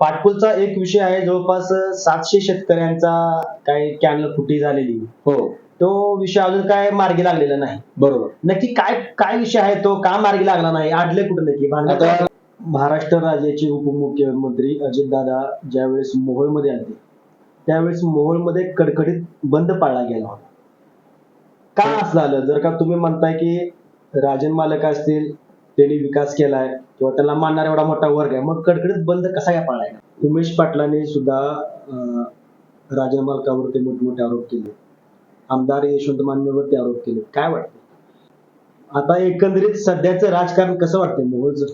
पाटकुलचा एक विषय आहे जवळपास सातशे शेतकऱ्यांचा काही कॅनल फुटी झालेली. हो. तो विषय अजून काय मार्गी लागलेला नाही. बरोबर. नक्की काय काय विषय आहे तो? का मार्गी लागला नाही? अडले कुठे नक्की? आता महाराष्ट्र राज्याचे उपमुख्यमंत्री अजितदादा ज्यावेळेस मोहोळमध्ये आले त्यावेळेस मोहोळमध्ये कडकडीत बंद पाळला गेला होता. का असं झालं? जर का तुम्ही म्हणताय की राजन मालक असतील त्यांनी विकास केलाय किंवा त्याला मानणारा एवढा मोठा वर्ग आहे. मग कडकडीत बंद कसा काय पाळाय उमेश पाटलांनी सुद्धा राजा मालकावरती मोठमोठे आरोप केले. आमदार यशवंत मान्यवरती आरोप केले. काय वाटतं आता एकंदरीत सध्याचं राजकारण कसं वाटतंय? मोहोळचं?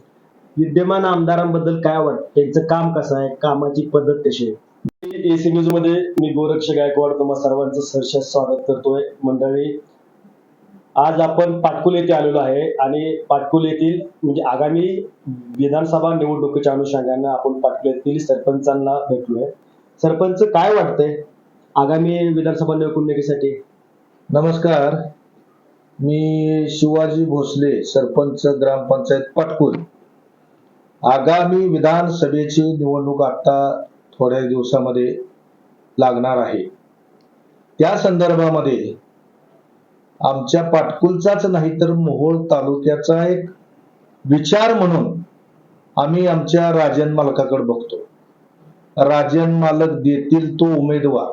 विद्यमान आमदारांबद्दल काय वाटतं त्यांचं काम कसं आहे? कामाची पद्धत कशी आहे? एसी न्यूजमध्ये मी गोरक्ष गायकवाड तुम्हा सर्वांचं सरशास स्वागत करतोय. मंडळी आज आपण पाटकुल येथे आलेलो आहे आणि पाटकुल येथील म्हणजे आगामी विधानसभा निवडणुकीच्या अनुषंगाने आपण पाटकुल येथील सरपंचांना भेटलोय. सरपंच काय वाटतंय आगामी विधानसभा निवडणुकीसाठी? नमस्कार. मी शिवाजी भोसले सरपंच ग्रामपंचायत पाटकुल. आगामी विधानसभेची निवडणूक आता थोड्या दिवसामध्ये लागणार आहे. त्या संदर्भामध्ये आमच्या पाटकुलचाच नाही तर मोहोळ तालुक्याचा एक विचार म्हणून आम्ही आमच्या राजन मालकाकडे बघतो. राजन मालक देतील तो उमेदवार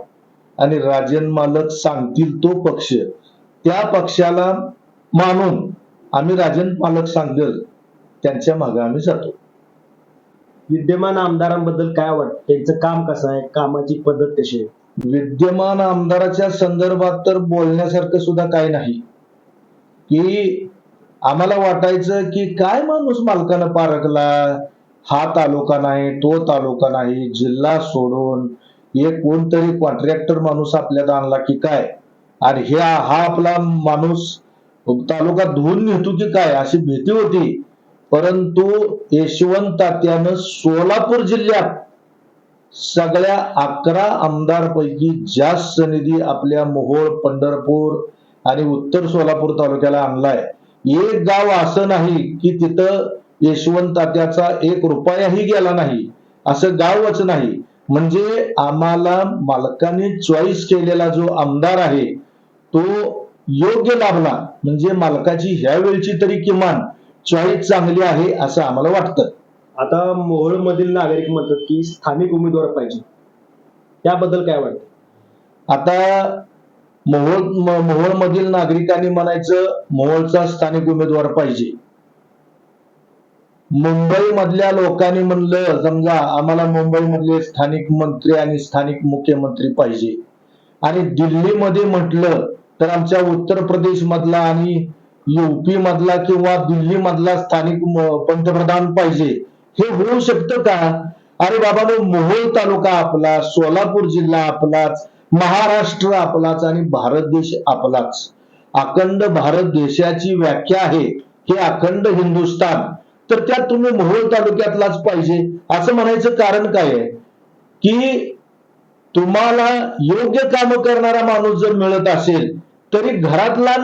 आणि राजन मालक सांगतील तो पक्ष त्या पक्षाला मानून आम्ही राजन मालक सांगेल त्यांच्या मागे आम्ही जातो. विद्यमान आमदारांबद्दल काय वाटतं? त्यांचं काम कसं आहे? कामाची पद्धत कशी आहे? विद्यमान आमदाराच्या संदर्भात तर बोलण्यासारखं सुद्धा काही नाही. की आम्हाला वाटायचं की काय माणूस मालकानं पारखला? हा तालुका नाही तो तालुका नाही जिल्हा सोडून एक कोणतरी कॉन्ट्रॅक्टर माणूस आपल्यात आणला की काय? आणि ह्या हा आपला माणूस तालुका धुवून नेतो की काय? अशी भीती होती. परंतु यशवंत तात्यानं सोलापूर जिल्ह्यात सगळ्या अकरा आमदारपैकी जास्त निधी आपल्या मोहोळ पंढरपूर आणि उत्तर सोलापूर तालुक्याला आणलाय. एक गाव असं नाही की तिथं यशवंत तात्याचा एक रुपयाही गेला नाही. असं गावच नाही. म्हणजे आम्हाला मालकाने चॉईस केलेला जो आमदार आहे तो योग्य लाभला. म्हणजे मालकाची ह्या वेळची तरी किमान चॉईस चांगली आहे असं आम्हाला वाटतं. आता मोहोळ मधील नागरिक म्हणतात की स्थानिक उमेदवार पाहिजे. त्याबद्दल काय वाटत? आता मोहोळ मोहोळ मधील नागरिकांनी म्हणायचं मोहोळचा स्थानिक उमेदवार पाहिजे. मुंबई मधल्या लोकांनी म्हणलं समजा आम्हाला मुंबई मधले स्थानिक मंत्री आणि स्थानिक मुख्यमंत्री पाहिजे. आणि दिल्लीमध्ये म्हटलं तर आमच्या उत्तर प्रदेश मधला आणि युपी मधला किंवा दिल्ली मधला स्थानिक पंतप्रधान पाहिजे. हे होऊ शकतं का? अरे बाबा मोहोळ तालुका आपला सोलापूर जिल्हा आपलाच महाराष्ट्र आपलाच आणि भारत देश आपलाच. अखंड भारत देशाची व्याख्या आहे. हे अखंड हिंदुस्थान. तर त्यात तुम्ही मोहोळ तालुक्यातलाच पाहिजे. असं म्हणायचं कारण काय आहे? की तुम्हाला योग्य काम करणारा माणूस जर मिळत असेल तरी घरातला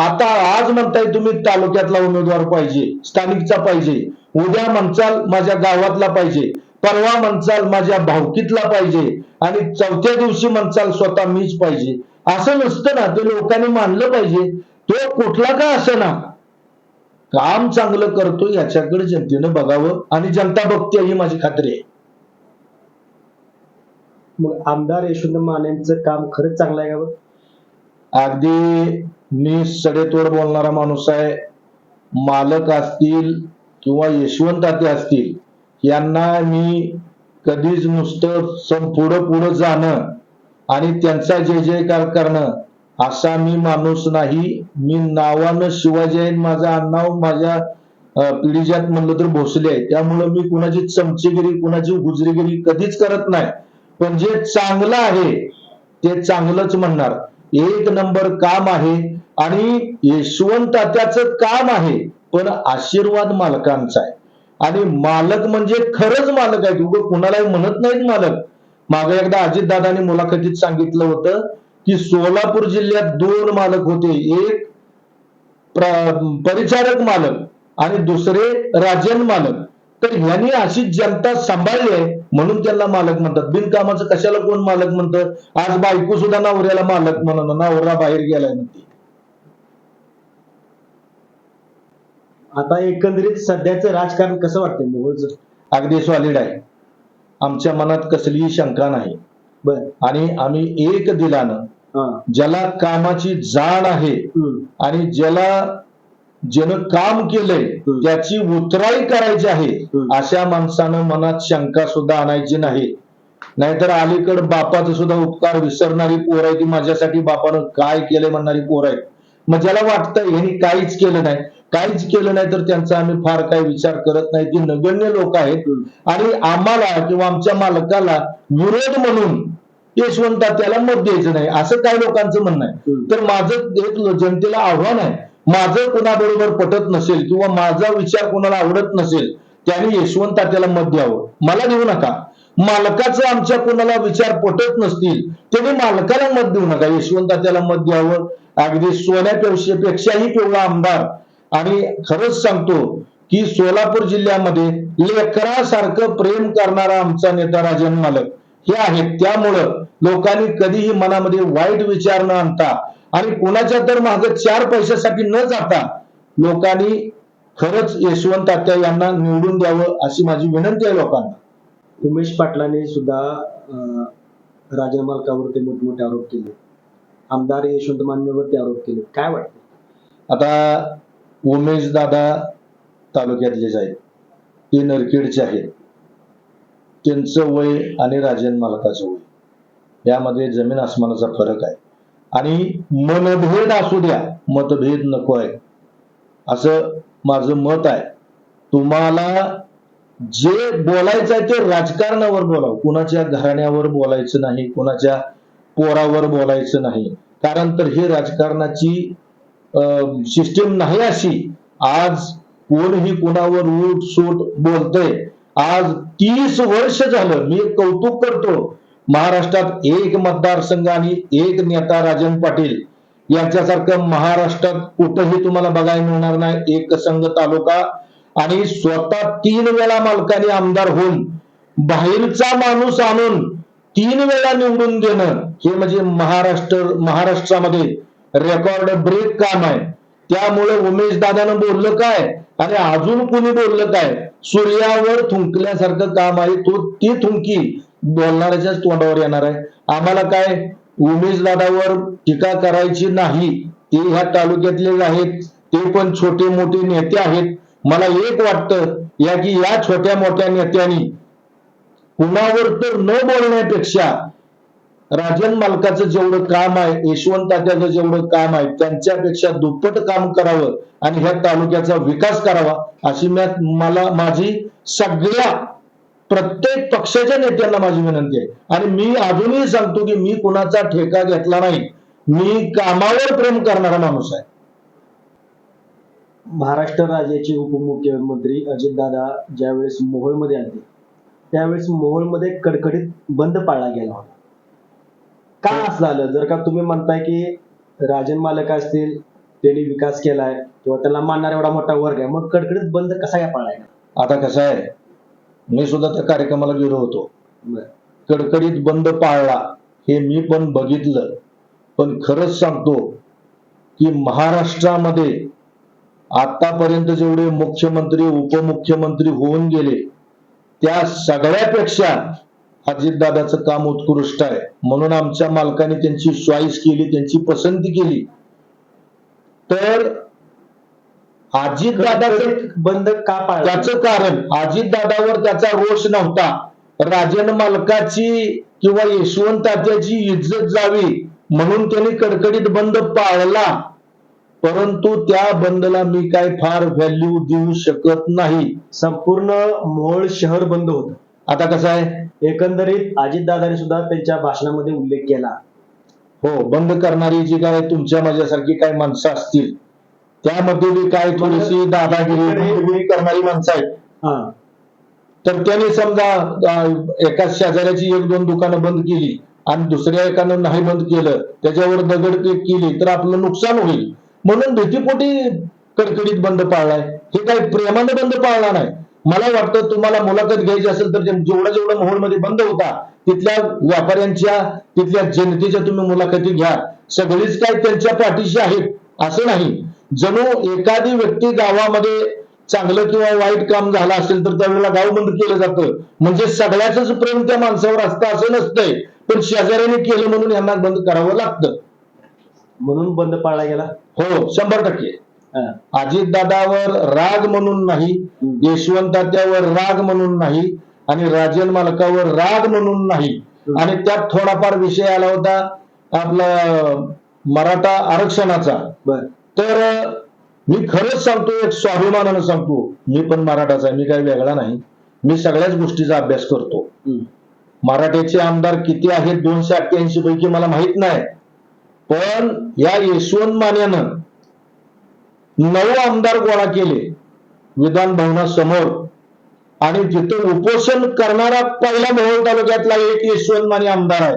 आता आज म्हणताय तुम्ही तालुक्यातला उमेदवार पाहिजे स्थानिकचा पाहिजे. उद्या म्हणचाल माझ्या गावातला पाहिजे परवा म्हणचाल माझ्या भावकीतला पाहिजे आणि चौथ्या दिवशी म्हणचाल स्वतः मीच पाहिजे. असं नसतं ना ते लोकांनी मानलं पाहिजे. तो कुठला का असं ना काम चांगलं करतो याच्याकडे जनतेनं बघावं आणि जनता बघते ही माझी खात्री आहे. मग आमदार यशवंत मानेंचं काम खरंच चांगलं आहे का? अगदी मी सडेतोड बोलणारा माणूस आहे. मालक असतील किंवा यशवंत ताते असतील यांना मी कधीच नुसतं सम पुढं पुढं जाणं आणि त्यांचा जय जयकार करणं असा मी माणूस नाही. मी नावानं शिवाजी आहे माझा आडनाव माझ्या पिढीजात म्हणलं तर भोसले आहे. त्यामुळं मी कुणाची चमचेगिरी कुणाची गुजरीगिरी कधीच करत नाही. पण जे चांगलं आहे ते चांगलंच म्हणणार. एक नंबर काम आहे आणि यशवंत त्याच काम आहे. पण आशीर्वाद मालकांचा आहे. आणि मालक म्हणजे खरंच मालक आहेत. उगं कुणालाही म्हणत नाहीत मालक. मागे एकदा अजितदादांनी मुलाखतीत सांगितलं होतं की सोलापूर जिल्ह्यात दोन मालक होते. एक परिचारक मालक आणि दुसरे राजन मालक. तर ह्यांनी अशी जनता सांभाळली आहे म्हणून त्यांना मालक म्हणतात. बिनकामाचं कशाला कोण मालक म्हणतं? आज बायको सुद्धा नवऱ्याला मालक म्हणून नवरा बाहेर गेलाय म्हणते. आता एकंदरीत सध्याचं राजकारण कसं वाटतंय मोहोळचं अगदी सॉलिड आहे आमच्या मनात कसलीही शंका नाही बर आणि आम्ही एक दिलानं ज्याला कामाची जाण आहे. आणि ज्याला ज्यानं काम केलंय. त्याची उतराई करायची आहे. अशा माणसानं मनात शंका सुद्धा आणायची नाही नाहीतर अलीकड बापाचं सुद्धा उपकार विसरणारी पोर आहे ती माझ्यासाठी बापानं काय केलंय म्हणणारी पोर आहेत मग ज्याला वाटतं ह्यांनी काहीच केलं नाही काहीच केलं नाही तर त्यांचा आम्ही फार काही विचार करत नाही. ती नगण्य लोक आहेत. आणि आम्हाला किंवा आमच्या मालकाला विरोध म्हणून यशवंत त्याला मत द्यायचं नाही. असं काही लोकांचं म्हणणं आहे. तर माझं एक जनतेला आव्हान आहे. माझं कुणाबरोबर पटत नसेल किंवा माझा विचार कोणाला आवडत नसेल त्याने यशवंत तात्याला मत द्यावं. मला देऊ नका. मालकाचं आमच्या कोणाला विचार पटत नसतील त्यांनी मालकाला मत देऊ नका. यशवंत तात्याला मत द्यावं. अगदी सोन्यापेक्षा पेक्षाही पिवळा आमदार आणि खरंच सांगतो की सोलापूर जिल्ह्यामध्ये लेकरासारखं प्रेम करणारा आमचा नेता राजन मालक हे आहेत. त्यामुळं लोकांनी कधीही मनामध्ये वाईट विचार न आणता आणि कोणाच्या तर मागे चार पैशासाठी न जाता लोकांनी खरंच यशवंत तात्या यांना निवडून द्यावं अशी माझी विनंती आहे लोकांना. उमेश पाटलांनी सुद्धा अं, राजन मालकावरती मोठमोठे आरोप केले. आमदार यशवंत मान्यवरती आरोप केले. काय वाटतं? आता उमेश दादा तालुक्यातलेच आहेत ते नरखेडचे आहेत. त्यांचं वय आणि राजन मालकाचं वय. यामध्ये जमीन आसमानाचा फरक आहे. आणि मनभेद असू द्या मतभेद नको आहे. असं माझं मत आहे. तुम्हाला जे बोलायचं आहे ते राजकारणावर बोलावं. कुणाच्या घराण्यावर बोलायचं नाही कुणाच्या पोरावर बोलायचं नाही. कारण तर हे राजकारणाची सिस्टीम नाही अशी. आज कोणही कोणावर उठ सूट बोलतय. आज तीस वर्ष झालं मी कौतुक करतो. महाराष्ट्रात एक मतदारसंघ आणि एक नेता राजन पाटील यांच्यासारखं महाराष्ट्रात कुठंही तुम्हाला बघायला मिळणार नाही. एक संघ तालुका आणि स्वतः तीन वेळा मालकाने आमदार होऊन बाहेरचा माणूस आणून तीन वेळा निवडून देणं हे म्हणजे महाराष्ट्र महाराष्ट्रामध्ये रेकॉर्ड ब्रेक काम आहे त्यामुळे उमेश दादानं बोललं काय? आणि अजून कुणी बोललं काय? सूर्यावर थुंकल्यासारखं काम आहे. तो ती थुंकी बोलणाऱ्याच्याच तोंडावर येणार आहे. आम्हाला काय? उमेश दादावर टीका करायची नाही. ते ह्या तालुक्यातले आहेत. ते पण छोटे मोठे नेते आहेत. मला एक वाटतं या की या छोट्या मोठ्या नेत्यांनी कुणावर तर न बोलण्यापेक्षा राजन मालकाचं जेवढं काम आहे यशवंत तात्याचं जेवढं काम आहे त्यांच्यापेक्षा दुप्पट काम करावं आणि ह्या तालुक्याचा विकास करावा अशी मला माझी सगळ्या प्रत्येक पक्षाच्या नेत्यांना माझी विनंती आहे. आणि मी अजूनही सांगतो की मी कुणाचा ठेका घेतला नाही. मी कामावर प्रेम करणारा माणूस आहे. महाराष्ट्र राज्याचे उपमुख्यमंत्री अजितदादा ज्यावेळेस मोहोळमध्ये आले त्यावेळेस मोहोळमध्ये कडकडीत बंद पाळला गेला होता. का असं झालं? जर का तुम्ही म्हणताय की राजन मालक असतील त्यांनी विकास केलाय किंवा त्याला मानणारा एवढा मोठा वर्ग आहे मग कडकडीत बंद कसा काय पाळलाय आता कसं आहे मी सुद्धा त्या कार्यक्रमाला गेलो होतो. कडकडीत बंद पाळला हे मी पण बघितलं. पण खरंच सांगतो की महाराष्ट्रामध्ये आतापर्यंत जेवढे मुख्यमंत्री उपमुख्यमंत्री होऊन गेले त्या सगळ्यापेक्षा अजितदादाचं काम उत्कृष्ट आहे. म्हणून आमच्या मालकाने त्यांची चॉईस केली त्यांची पसंती केली. तर अजितदादाचं बंद का पाळला? त्याचं कारण अजितदादावर त्याचा रोष नव्हता. राजन मालकाची किंवा यशवंत तात्याची इज्जत जावी म्हणून त्यांनी कडकडीत बंद पाळला. परंतु त्या बंदला मी काय फार व्हॅल्यू देऊ शकत नाही. संपूर्ण मोहोळ शहर बंद होतं. आता कसं आहे? एकंदरीत अजितदादांनी सुद्धा त्यांच्या भाषणामध्ये उल्लेख केला. हो बंद करणारी जी काय तुमच्या माझ्यासारखी काय माणसं असतील त्यामध्ये बी काय थोडीशी दादागिरी बुजबुजी करणारी माणसं आहेत. हा. तर त्याने समजा एका शेजाऱ्याची एक दोन दुकानं बंद केली आणि दुसऱ्या एकानं नाही बंद केलं त्याच्यावर दगडफेक केली तर आपलं नुकसान होईल. म्हणून भीतीपोटी कडकडीत बंद पाळलाय. हे काही प्रेमाने बंद पाळला नाही. मला वाटतं तुम्हाला मुलाखत घ्यायची असेल तर जेवढा जेवढा मोहोळमध्ये बंद होता तिथल्या व्यापाऱ्यांच्या तिथल्या जनतेच्या तुम्ही मुलाखती घ्या. सगळीच काय त्यांच्या पाठीशी आहेत असं नाही. जणू एखादी व्यक्ती गावामध्ये चांगलं किंवा वाईट काम झालं असेल तर त्यावेळेला गाव बंद केलं जातं. म्हणजे सगळ्याच प्रेम त्या माणसावर असतं असं नसतंय. पण शेजाऱ्याने केलं म्हणून यांना बंद करावं लागतं. म्हणून बंद पाळला गेला? हो शंभर टक्के. अजितदादावर राग म्हणून नाही हम्म. यशवंत तात्यावर राग म्हणून नाही आणि राजन मालकावर राग म्हणून नाही. आणि त्यात थोडाफार विषय आला होता आपला मराठा आरक्षणाचा. तर मी खरंच सांगतो एक स्वाभिमानानं सांगतो मी पण मराठाचा आहे मी काही वेगळा नाही. मी सगळ्याच गोष्टीचा अभ्यास करतो. मराठ्याचे आमदार किती आहेत? दोनशे अठ्ठ्याऐंशी पैकी मला माहीत नाही. पण या यशवंत मान्यानं नऊ आमदार गोळा केले विधान भवनासमोर. आणि तिथून उपोषण करणारा पहिला मोहोळ तालुक्यातला एक यशवंत माने आमदार आहे.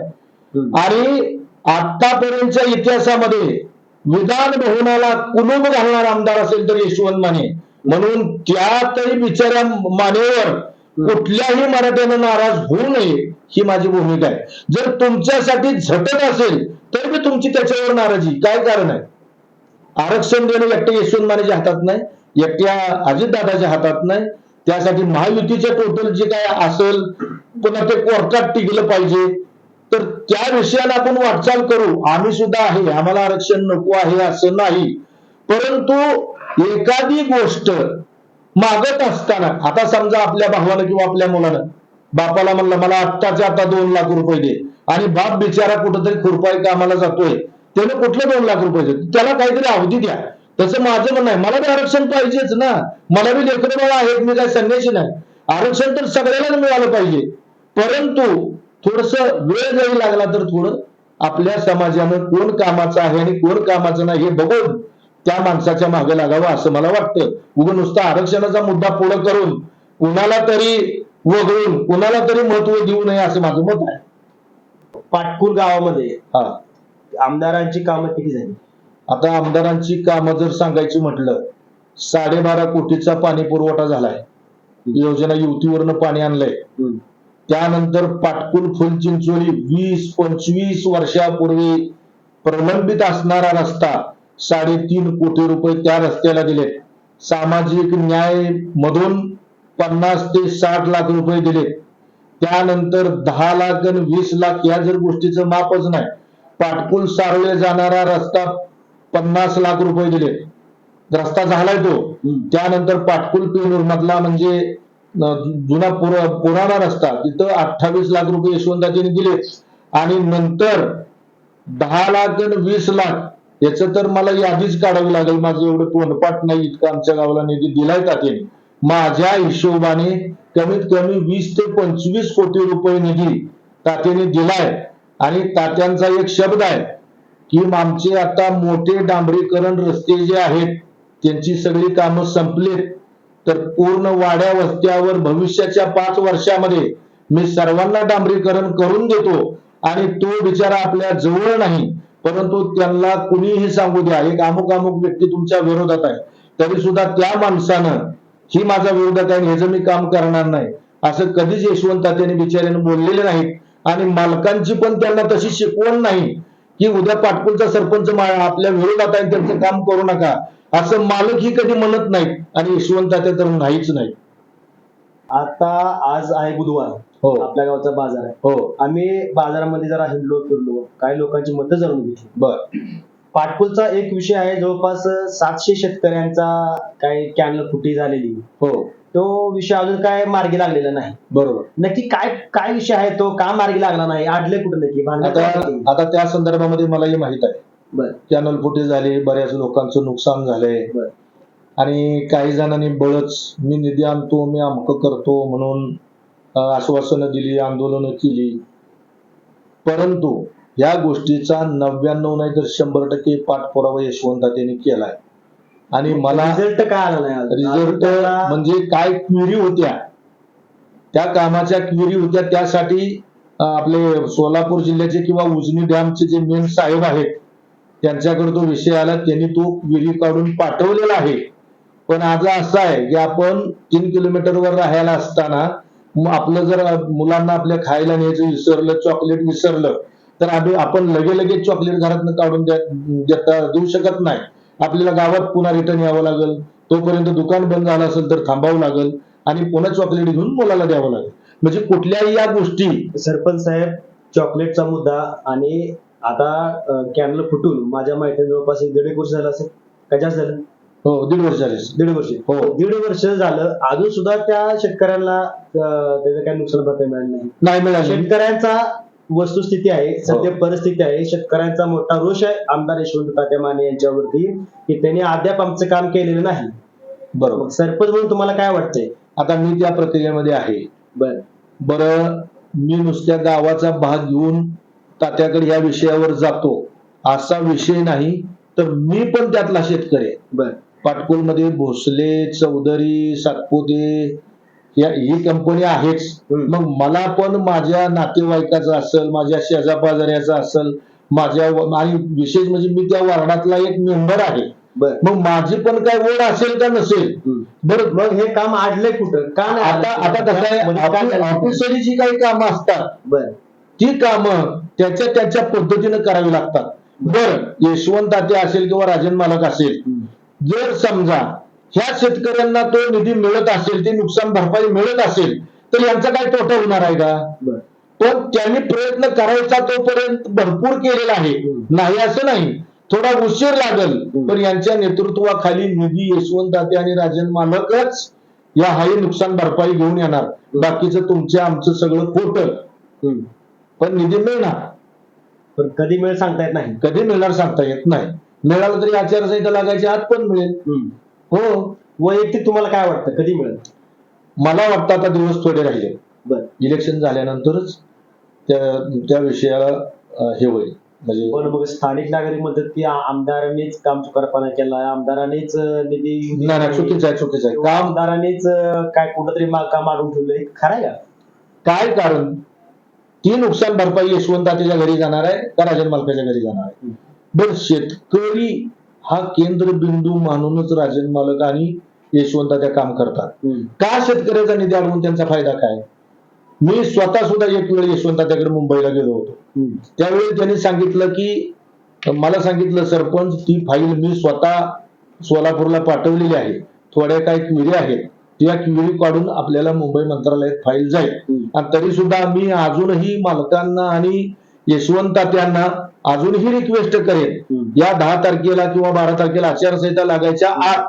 आणि आतापर्यंतच्या इतिहासामध्ये विधान भवनाला कुलूप घालणारा आमदार असेल तर यशवंत माने म्हणून त्या तरी बिचाऱ्या मानेवर कुठल्याही मराठ्यानं नाराज होऊ नये ही माझी भूमिका आहे. जर तुमच्यासाठी झटत असेल तर मी तुमची त्याच्यावर नाराजी. काय कारण आहे? आरक्षण देणं एकट्या यशवंत मानेच्या हातात नाही एकट्या अजितदादाच्या हातात नाही. त्यासाठी महायुतीच्या टोटल जे काय असेल पुन्हा ते कोर्टात टिकलं पाहिजे. तर त्या विषयाला आपण वाटचाल करू. आम्ही सुद्धा आहे आम्हाला आरक्षण नको आहे असं नाही. परंतु एखादी गोष्ट मागत असताना आता समजा आपल्या भावानं किंवा आपल्या मुलानं बापाला म्हणलं मला आत्ताच्या आता दोन लाख रुपये दे. आणि बाप बिचारा कुठंतरी खुरपाय कामाला जातोय. त्याने कुठले दोन लाख रुपये त्याला काहीतरी अवधी द्या. तसं माझं म्हणणं आहे. मला बी आरक्षण पाहिजेच ना. मला बी लेकरं बाळा आहेत मी काय संन्यासी नाही. आरक्षण तर सगळ्यालाच मिळालं पाहिजे. परंतु थोडस वेळ जरी लागला तर थोडं आपल्या समाजानं कोण कामाचं आहे आणि कोण कामाचं नाही हे बघून त्या माणसाच्या मागे लागावं असं मला वाटतं. उगं नुसतं आरक्षणाचा मुद्दा पुढे करून कुणाला तरी वगळून कुणाला तरी महत्त्व देऊ नये असं माझं मत आहे. पाटकुल गावामध्ये हा. आमदारांची कामं किती झाली? आता आमदारांची कामं जर सांगायची म्हटलं साडेबारा कोटीचा पाणी पुरवठा झालाय. योजना युतीवरनं पाणी आणलंय. त्यानंतर पाटकुल फुलचिंचोली वीस पंचवीस वर्षापूर्वी प्रलंबित असणारा रस्ता साडेतीन कोटी रुपये त्या रस्त्याला दिले सामाजिक न्याय मधून पन्नास ते साठ लाख रुपये दिले त्यानंतर दहा लाख आणि वीस लाख या जर गोष्टीचं मापच नाही पाटकुल सारळे जाणारा रस्ता पन्नास लाख रुपये दिले. रस्ता झालाय तो. त्यानंतर पाटकुल पेनूर मधला म्हणजे जुना पुर- पुराणा रस्ता तिथं अठ्ठावीस लाख रुपये यशवंताजीने दिले. आणि नंतर दहा लाख आणि वीस लाख याचं तर मला यादीच काढावी लागेल. माझं एवढं तोंडपाठ नाही इतकं आमच्या गावाला निधी दिलाय तात्याने माझ्या हिशोबाने कमीत कमी वीस ते पंचवीस कोटी रुपये निधी तात्याने दिलाय. आणि तात्यांचा एक शब्द आहे की आमचे आता मोठे डांबरीकरण रस्ते जे आहेत त्यांची सगळी कामं संपलीत. तर पूर्ण वाड्या वस्त्यावर भविष्याच्या पाच वर्षामध्ये मी सर्वांना डांबरीकरण करून देतो आणि तो बिचारा आपल्या जवळ नाही परंतु त्यांना कुणीही सांगू द्या. एक अमुक अमुक व्यक्ती तुमच्या विरोधात आहे. तरी सुद्धा त्या माणसानं ही माझा विरोधात आहे ह्याचं मी काम करणार नाही असं कधीच यशवंत तात्याने बिचाऱ्याने बोललेले नाहीत आणि मालकांची पण त्यांना तशी शिकवण नाही की उद्या पाटकुलचा सरपंच आपल्या विरोधात आहे त्यांचं काम करू नका. असं मालक ही कधी म्हणत नाहीत आणि यशवंत तात्या तर नाहीच नाही आता आज आहे बुधवार. हो. आपल्या गावचा बाजार आहे. हो. आम्ही बाजारामध्ये जरा हिंडलो फिरलो. काही लोकांची मतं जाणून घेतली. बर. पाटकुलचा एक विषय आहे. जवळपास सातशे शेतकऱ्यांचा काही कॅनल फुटी झालेली. हो. तो विषय अजून काय मार्गी लागलेला नाही. बरोबर. नक्की काय काय विषय आहे तो का मार्गी लागला नाही आडले कुठे नक्की? भांडण आता काय नक्की? आता त्या संदर्भामध्ये मलाही माहीत आहे. बर. चॅनल फुटे झाले बऱ्याच लोकांचं नुकसान झालंय. बर. आणि काही जणांनी बळच मी निधी आणतो मी अमक करतो म्हणून अं, आश्वासनं दिली आंदोलनं केली. परंतु या गोष्टीचा नव्याण्णव नाही तर शंभर टक्के पाठपुरावा यशवंत केलाय. आणि मला रिझल्ट काय आला नाही? रिझल्ट म्हणजे काय क्युरी होत्या? त्या कामाच्या क्युरी होत्या. त्यासाठी आपले सोलापूर जिल्ह्याचे किंवा उजनी डॅमचे जे मेन साहेब आहेत त्यांच्याकडे तो विषय आला. त्यांनी तो क्युरी काढून पाठवलेला आहे. पण आज असं आहे की आपण तीन किलोमीटरवर राहायला असताना आपलं जर मुलांना आपल्या खायला न्यायचं विसरलं चॉकलेट विसरलं तर आम्ही आपण लगे लगेच चॉकलेट घरातनं काढून देता देऊ शकत नाही. आपल्याला गावात पुन्हा रिटर्न यावं लागेल. तोपर्यंत दुकान बंद झालं असेल तर थांबावं लागेल. आणि पुन्हा चॉकलेट घेऊन मुलाला द्यावं लागेल. म्हणजे कुठल्याही या गोष्टी सरपंच साहेब चॉकलेटचा मुद्दा आणि आता कॅनल फुटून माझ्या माहिती जवळपास एक दीड एक वर्ष झालं असेल. का जास्त झालं? हो दीड वर्ष झाले. दीड वर्ष. हो. दीड वर्ष झालं अजून सुद्धा त्या शेतकऱ्यांना त्याचं काही नुकसान भरपाई मिळालं नाही. नाही मिळाले. शेतकऱ्यांचा वस्तुस्थिती आहे सध्या हो. परिस्थिती आहे. शेतकऱ्यांचा मोठा रोष आहे. आमदार यशवंत तात्या माने यांच्यावरती की त्यांनी अद्याप आमचं काम केलेलं नाही. बरोबर. सरपंच म्हणून तुम्हाला काय वाटतंय? आता मी त्या प्रक्रियेमध्ये आहे. बर. बरं मी नुसत्या गावाचा भाग घेऊन तात्याकडे या विषयावर जातो. असा विषय नाही तर मी पण त्यातला शेतकरी बर. पाटकोलमध्ये भोसले चौधरी सातपुते या ही कंपनी आहेच. मग मला पण माझ्या नातेवाईकाचं असेल माझ्या शेजापाजाऱ्याचं असेल माझ्या आणि विशेष म्हणजे मी त्या वार्डातला एक मेंबर आहे. मग माझी पण काय ओढ असेल का नसेल. बरं. मग हे काम आडलंय कुठं? का नाही आता? आता कसं आहे? म्हणजे? ऑफिसरी जी काही कामं असतात. बर. ती कामं त्याच्या त्याच्या पद्धतीने करावी लागतात. बर. यशवंत तात्या असेल किंवा राजन मालक असेल. जर समजा ह्या शेतकऱ्यांना तो निधी मिळत असेल ते नुकसान भरपाई मिळत असेल तर यांचा काय तोटा होणार आहे का पण त्यांनी प्रयत्न करायचा तोपर्यंत भरपूर केलेला आहे. नाही असं नाही थोडा उशीर लागल. पण यांच्या नेतृत्वाखाली निधी यशवंत तात्या आणि राजन मालकच या हाही नुकसान भरपाई घेऊन येणार बाकीचं तुमचं आमचं सगळं खोट. पण निधी मिळणार पण कधी मिळेल सांगता येत नाही कधी मिळणार सांगता येत नाही मिळालं तरी आचारसंहिता लागायच्या आत पण मिळेल. हो वैयक्तिक तुम्हाला काय वाटतं? कधी मिळेल? मला वाटतं आता दिवस थोडे राहिले. बर. इलेक्शन झाल्यानंतरच त्या त्या विषयाला हे होईल. म्हणजे स्थानिक नागरिक म्हणतात की आमदारांनीच काम चुकारपणा केला आमदारांनीच निधी नाही चुकीचं आहे चुकीचं आहे. काम आमदारांनीच काय कुठंतरी काम मारून ठेवलंय खरं का? काय कारण? ती नुकसान भरपाई यशवंत तात्याच्या घरी जाणार आहे का राजन मालकाच्या घरी जाणार आहे? बर शेतकरी हा केंद्रबिंदू मानूनच राजन मालक आणि यशवंत तात्या काम करतात. का शेतकऱ्याचा निधी अडवून त्यांचा फायदा काय मी स्वतः सुद्धा एक वेळ यशवंत तात्याकडे मुंबईला गेलो होतो. त्यावेळी त्यांनी सांगितलं की मला सांगितलं सरपंच ती फाईल मी स्वतः सोलापूरला पाठवलेली आहे थोड्या काही क्विरी आहेत त्या क्विरी काढून आपल्याला मुंबई मंत्रालयात फाईल जाईल. आणि तरी सुद्धा मी अजूनही मालकांना आणि यशवंत त्यांना अजूनही रिक्वेस्ट करेन हम्म. या दहा तारखेला किंवा बारा तारखेला आचारसंहिता लागायच्या आत.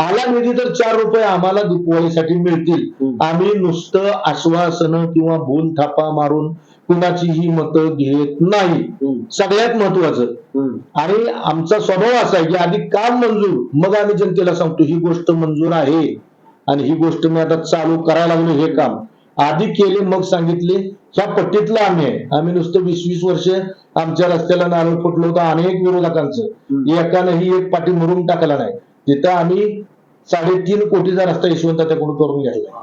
आला निधी तर चार रुपये आम्हाला दिवाळीसाठी मिळतील. आम्ही नुसतं आश्वासनं किंवा भूल थापा मारून कुणाचीही मतं घेत नाही. सगळ्यात महत्वाचं. आणि आमचा स्वभाव असा आहे की आधी काम मंजूर मग आम्ही जनतेला सांगतो ही गोष्ट मंजूर आहे आणि ही गोष्ट मी आता चालू करायला लागलो हे काम आधी केले मग सांगितले. ह्या पट्टीतलं आम्ही आहे. आम्ही नुसतं वीस वीस वर्ष आमच्या रस्त्याला नारळ फुटलं होतं अनेक विरोधकांचं. हम्म. एकानंही एक पाठी मुरुम टाकला नाही. तिथं आम्ही साडेतीन कोटीचा रस्ता यशवंत त्याकडून करून घेतला.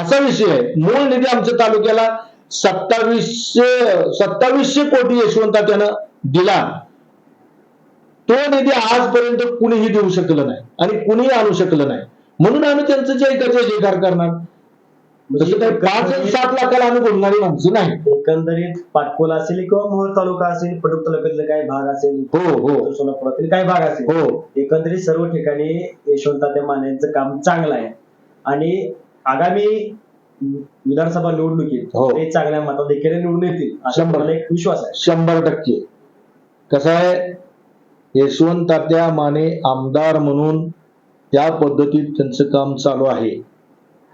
असा विषय आहे. मूळ निधी आमच्या तालुक्याला सत्तावीसशे सत्तावीसशे कोटी यशवंत त्यानं दिला. तो निधी आजपर्यंत कुणीही देऊ शकलं नाही आणि कुणीही आणू शकलं नाही. म्हणून आम्ही त्यांचं जय जय जयकार करणार. तसं काही पाच सात लाखाला आम्ही बोलणारी माणसं नाही एकंदरीत पाटकोला असेल किंवा मोहोळ तालुका असेल पडूक तालुक्यातले काही भाग असेल हो हो. सोलापुरातील काही भाग असेल हो. एकंदरीत सर्व ठिकाणी यशवंत मानेंचं काम चांगलं आहे. आणि आगामी विधानसभा निवडणुकीत हो. ते चांगल्या मताधिक्याने निवडून येतील असा शंभर. मला एक विश्वास आहे. शंभर टक्के. कसं आहे? यशवंत तात्या माने आमदार म्हणून त्या पद्धतीत त्यांचं काम चालू आहे.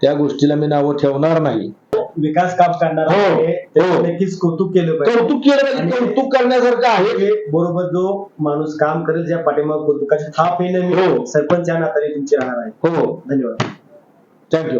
त्या गोष्टीला मी नावं ठेवणार नाही. विकास काम करणार हो, हो. नक्कीच कौतुक केलं पाहिजे. कौतुक केलं पाहिजे कौतुक करण्यासारखं आहे. हे बरोबर जो माणूस काम करेल ज्या पाठीमाग कौतुकाची थाप येणं हो. सरपंच या नात्याने तुमची राहणार आहे. हो. धन्यवाद. थँक्यू